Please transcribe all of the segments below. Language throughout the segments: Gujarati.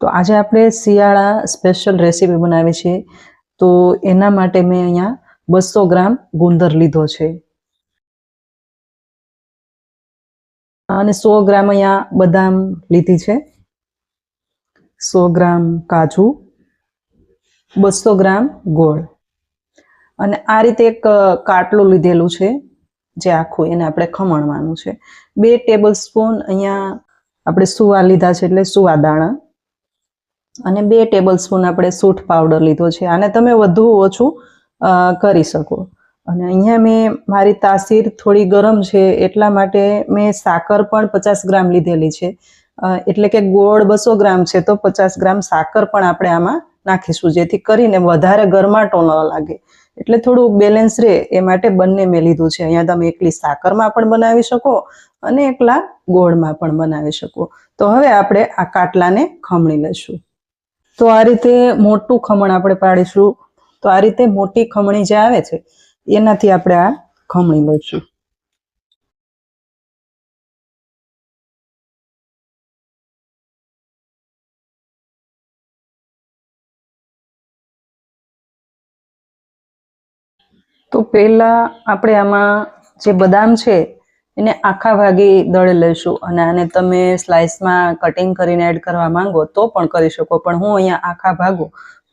તો આજે આપણે શિયાળા સ્પેશિયલ રેસીપી બનાવી છે. તો એના માટે મેં અહીંયા બસો ગ્રામ ગુંદર લીધો છે. અને સો ગ્રામ અહીંયા બદામ લીધી છે. સો ગ્રામ કાજુ, બસો ગ્રામ ગોળ. અને આ રીતે એક કાટલું લીધેલું છે, જે આખું એને આપણે ખમણવાનું છે. બે ટેબલ સ્પૂન અહીંયા આપણે સુવા લીધા છે એટલે સુવા દાણા. અને બે ટેબલ સ્પૂન આપણે સૂઠ પાવડર લીધો છે. આને તમે વધુ ઓછું કરી શકો. અને અહીંયા મેં મારી તાસીર થોડી ગરમ છે, એટલા માટે મેં સાકર પણ પચાસ ગ્રામ લીધેલી છે. એટલે કે ગોળ બસો ગ્રામ છે, તો પચાસ ગ્રામ સાકર પણ આપણે આમાં નાખીશું, જેથી કરીને વધારે ગરમાટો ન લાગે. એટલે થોડું બેલેન્સ રહે, એ માટે બંને મેં લીધું છે. અહીંયા તમે એકલી સાકરમાં પણ બનાવી શકો અને એકલા ગોળમાં પણ બનાવી શકો. તો હવે આપણે આ કાટલાને ખમણી લઈશું. તો આ રીતે મોટું ખમણ આપણે પાડીશું. તો આ રીતે મોટી ખમણી જે આવે છે, એનાથી આપણે આ ખમણી લઈશું. તો પહેલા આપણે આમાં જે બદામ છે એને આખા ભાગે દળી લઈશું અને આને તમે સ્લાઇસમાં કટિંગ કરીને એડ કરવા માંગો તો પણ કરી શકો. પણ હું અહીંયા આખા ભાગો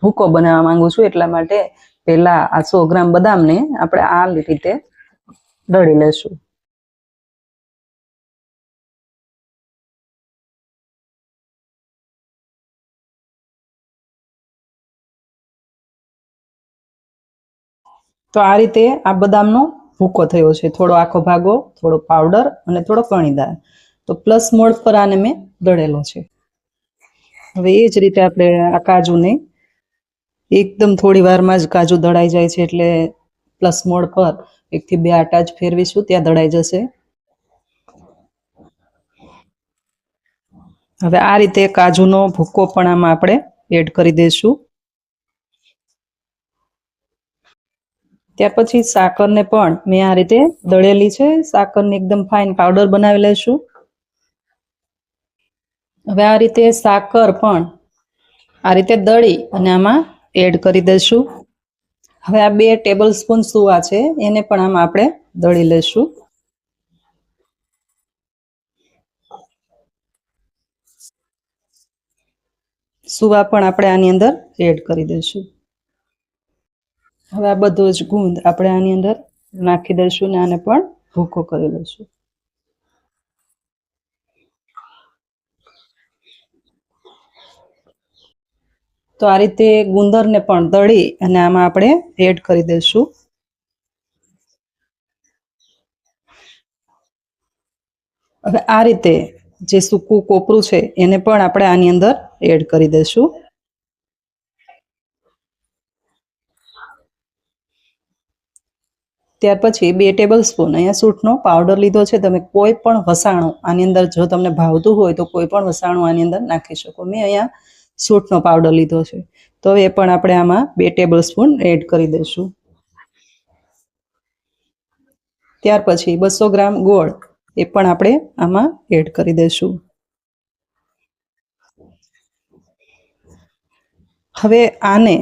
ભૂકો બનાવવા માંગુ છું એટલા માટે પહેલા આ સો ગ્રામ બદામને આપણે આ રીતે દળી લઈશું તો આ રીતે આ બદામનો ભૂકો થયો છે. થોડો આખો ભાગો, થોડો પાવડર અને થોડો કણીદાર તો પ્લસ મોડ પર આને મેં દળેલો છે. હવે એ જ રીતે આપણે આ કાજુને એકદમ થોડી વારમાં જ કાજુ દળાઈ જાય છે એટલે પ્લસ મોડ પર એકથી બે આટા જ ફેરવીશું, ત્યાં દળાઈ જશે. હવે આ રીતે કાજુનો ભૂકો પણ આમાં આપણે એડ કરી દઈશું. ત્યાર પછી સાકરને પણ મેં આ રીતે દળેલી છે. સાકરને એકદમ ફાઇન પાવડર બનાવી લઈશું હવે આ રીતે સાકર પણ આ રીતે દળી અને આમાં એડ કરી દઈશું. હવે આ બે ટેબલ સ્પૂન સુવા છે, એને પણ આમાં આપણે દળી લઈશું. સુવા પણ આપણે આની અંદર એડ કરી દઈશું. હવે આ બધો જ ગુંદ આપણે આની અંદર નાખી દઈશું ને આને પણ ભૂકો કરી લઈશું. તો આ રીતે ગુંદરને પણ દળી અને આમાં આપણે એડ કરી દઈશું. હવે આ રીતે જે સૂકું કોપરું છે એને પણ આપણે આની અંદર એડ કરી દઈશું. ત્યાર પછી બે ટેબલ સ્પૂન અહીંયા સૂંઠનો પાવડર લીધો છે. તમે કોઈ પણ વસાણું આની અંદર જો તમને ભાવતું હોય તો કોઈ પણ વસાણું આની અંદર નાખી શકો. મેં અહીંયા સૂંઠનો પાવડર લીધો છે. તો એ પણ આપણે આમાં બે ટેબલ સ્પૂન એડ કરી દઈશું. ત્યાર પછી બસો ગ્રામ ગોળ એ પણ આપણે આમાં એડ કરી દઈશું. હવે આને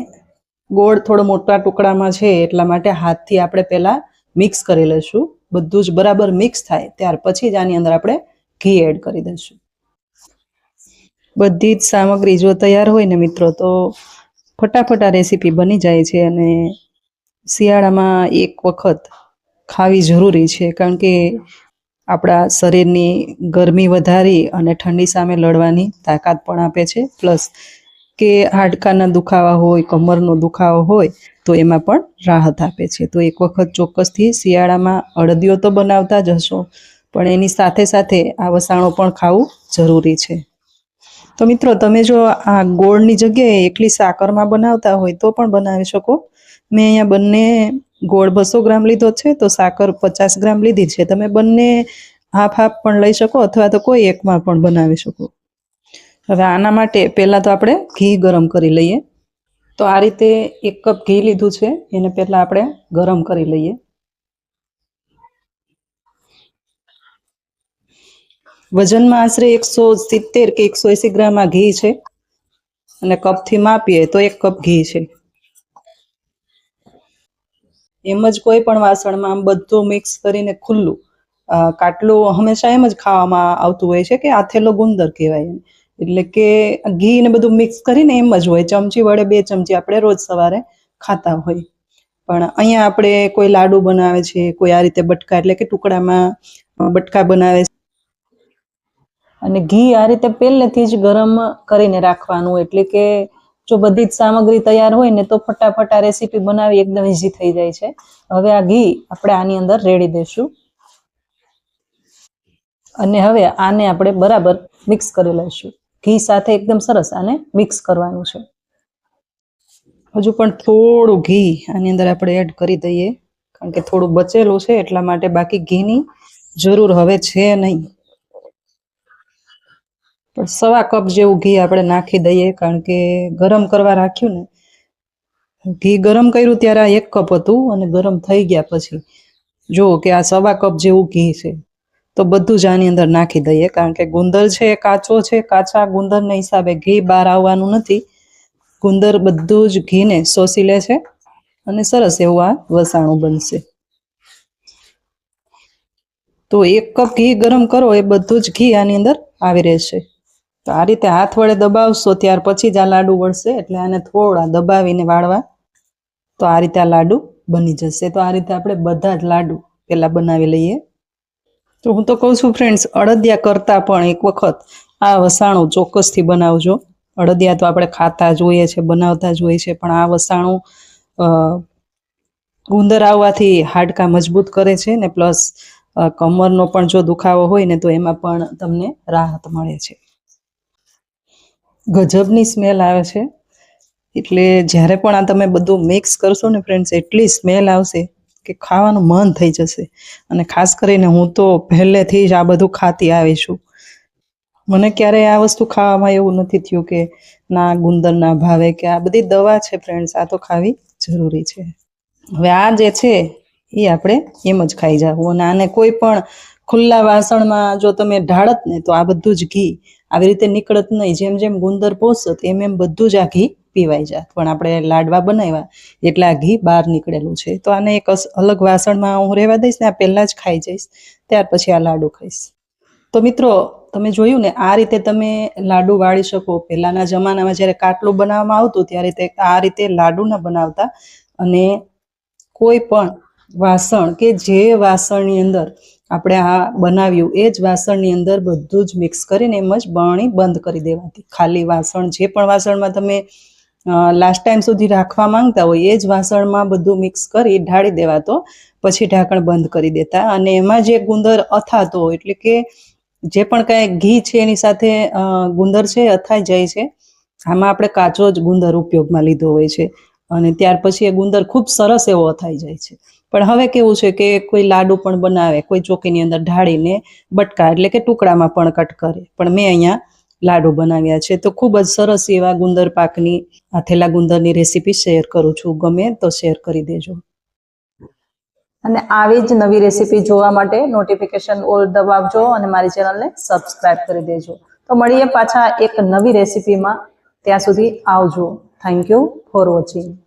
ગોળ થોડો મોટા ટુકડામાં છે એટલા માટે હાથથી આપણે પહેલા મિક્સ કરી લઈશું. બધું જ બરાબર મિક્સ થાય ત્યાર પછી જ આની અંદર આપણે ઘી એડ કરી દઈશું. બધી જ સામગ્રી જો તૈયાર હોય ને મિત્રો, તો ફટાફટ આ રેસીપી બની જાય છે અને શિયાળામાં એક વખત ખાવી જરૂરી છે, કારણ કે આપણા શરીરની ગરમી વધારી અને ઠંડી સામે લડવાની તાકાત પણ આપે છે. પ્લસ કે હાડકાના દુખાવા હોય, કમરનો દુખાવો હોય, તો એમાં પણ રાહત આપે છે. તો એક વખત ચોક્કસથી શિયાળામાં અડદિયો તો બનાવતા જ હશો, પણ એની સાથે સાથે આ વસાણો પણ ખાવું જરૂરી છે. તો મિત્રો, તમે જો આ ગોળની જગ્યાએ એકલી સાકરમાં બનાવતા હોય તો પણ બનાવી શકો. મેં અહીંયા બંને ગોળ બસો ગ્રામ લીધો છે, તો સાકર પચાસ ગ્રામ લીધી છે. તમે બંને હાફ હાફ પણ લઈ શકો અથવા તો કોઈ એકમાં પણ બનાવી શકો. હવે આના માટે પહેલાં તો આપણે ઘી ગરમ કરી લઈએ. તો આ રીતે એક કપ ઘી લીધું છે, એને પહેલાં આપણે ગરમ કરી લઈએ. વજનમાં આશરે એકસો સિત્તેર કે એકસો એંસી ગ્રામ આ ઘી છે. અને કપથી માપીએ તો એક કપ ઘી છે. એમ જ કોઈ પણ વાસણમાં આમ બધું મિક્સ કરીને ખુલ્લું કાટલું હંમેશા એમ જ ખાવામાં આવતું હોય છે કે આથેલો ગુંદર કહેવાય એને. એટલે કે ઘી ને બધું મિક્સ કરીને એમ જ હોય. ચમચી વડે બે ચમચી આપણે રોજ સવારે ખાતા હોય. પણ અહીંયા આપણે કોઈ લાડુ બનાવે છે, કોઈ આ રીતે બટકા એટલે કે ટુકડામાં બટકા બનાવે છે. અને ઘી આ રીતે પહેલેથી જ ગરમ કરીને રાખવાનું. એટલે કે જો બધી જ સામગ્રી તૈયાર હોય ને તો ફટાફટ આ રેસીપી બનાવી એકદમ ઈઝી થઈ જાય છે. હવે આ ઘી આપણે આની અંદર રેડી દઈશું. અને હવે આને આપણે બરાબર મિક્સ કરી લઈશું. ઘી સાથે એકદમ સરસ આને મિક્સ કરવાનું છે. હજુ પણ થોડું ઘી આની અંદર આપણે એડ કરી દઈએ, કારણ કે થોડું બચેલું છે એટલા માટે બાકી ઘીની જરૂર હવે છે નહીં. પણ સવા કપ જેવું ઘી આપણે નાખી દઈએ, કારણ કે ગરમ કરવા રાખ્યું ને, ઘી ગરમ કર્યું ત્યારે આ એક કપ હતું અને ગરમ થઈ ગયા પછી. જુઓ કે આ સવા કપ જેવું ઘી છે. તો બધું જ આની અંદર નાખી દઈએ. કારણ કે ગુંદર છે એ કાચો છે, કાચા ગુંદરના હિસાબે ઘી બહાર આવવાનું નથી. ગુંદર બધું જ ઘીને શોષી લે છે અને સરસ એવું આ વસાણું બનશે. તો એક કપ ઘી ગરમ કરો, એ બધું જ ઘી આની અંદર આવી રહેશે. તો આ રીતે હાથ વડે દબાવશો ત્યાર પછી જ આ લાડુ વળશે, એટલે આને થોડા દબાવીને વાળવા. તો આ રીતે આ લાડુ બની જશે. તો આ રીતે આપણે બધા જ લાડુ પેલા બનાવી લઈએ. તો હું તો કહું છું ફ્રેન્ડ્સ અડદિયા કરતાં પણ એક વખત આ વસાણું ચોક્કસથી બનાવજો. અડદિયા તો આપણે ખાતા જોઈએ છે, બનાવતા જોઈએ છે, પણ આ વસાણું ગુંદર આવવાથી હાડકાં મજબૂત કરે છે ને પ્લસ કમરનો પણ જો દુખાવો હોય ને તો એમાં પણ તમને રાહત મળે છે. ગજબની સ્મેલ આવે છે. એટલે જ્યારે પણ આ તમે બધું મિક્સ કરશો ને ફ્રેન્ડ્સ એટલી સ્મેલ આવશે કે ખાવાનું મન થઈ જશે. અને ખાસ કરીને હું તો પહેલેથી જ આ બધું ખાતી આવી છું. મને ક્યારેય આ વસ્તુ ખાવામાં એવું નથી થયું કે ના ગુંદરના ભાવે, કે આ બધી દવા છે ફ્રેન્ડ્સ આ તો ખાવી જરૂરી છે. હવે આ જે છે એ આપણે એમ જ ખાઈ જવું. અને આને કોઈ પણ ખુલ્લા વાસણમાં જો તમે ઢાળત ને તો આ બધું જ ઘી. આવી રીતે નીકળત નહીં. જેમ જેમ ગુંદર પોષત, એમ એમ બધું જ આ ઘી પીવાઈ જાત પણ આપણે લાડવા બનાવ્યા, એટલે આ ઘી બહાર નીકળેલું છે. તો આને એક અલગ વાસણમાં હું રહેવા દઈશ ને આ પહેલા જ ખાઈ જઈશ. ત્યાર પછી આ લાડુ ખાઈશ. તો મિત્રો, તમે જોયું ને, આ રીતે તમે લાડુ વાળી શકો. પહેલાના જમાનામાં જ્યારે કાટલું બનાવવામાં આવતું, ત્યારે તે આ રીતે લાડુ ન બનાવતા. અને કોઈ પણ વાસણ કે જે વાસણની અંદર આપણે આ બનાવ્યું, એ જ વાસણની અંદર બધું જ મિક્સ કરીને એમ જ બરણી બંધ કરી દેવાતી. ખાલી વાસણ, જે પણ વાસણમાં તમે લાસ્ટ ટાઈમ સુધી રાખવા માંગતા હોય એ જ વાસણમાં બધું મિક્સ કરી ઢાળી દેવાતો, પછી ઢાંકણ બંધ કરી દેતા. અને એમાં જે ગુંદર અથાતો, એટલે કે જે પણ કાંઈ ઘી છે એની સાથે ગુંદર છે, અથાઈ જાય છે, આમાં આપણે કાચો જ ગુંદર ઉપયોગમાં લીધો હોય છે. અને ત્યાર પછી એ ગુંદર ખૂબ સરસ એવો અથાઈ જાય છે. પણ હવે કેવું છે કે કોઈ લાડુ પણ બનાવે, કોઈ ચોકીની અંદર ઢાળીને બટકા, એટલે કે ટુકડામાં પણ કટ કરે. પણ મેં અહીંયા લાડુ બનાવ્યા છે. તો ખૂબ જ સરસ એવા ગુંદર પાકની આથેલા ગુંદરની રેસીપી શેર કરું છું. ગમે તો શેર કરી દેજો. અને આવી જ નવી રેસીપી જોવા માટે નોટિફિકેશન ઓલ દબાવજો અને મારી ચેનલને સબસ્ક્રાઇબ કરી દેજો. તો મળીએ પાછા એક નવી રેસીપીમાં. ત્યાં સુધી આવજો. Thank you for watching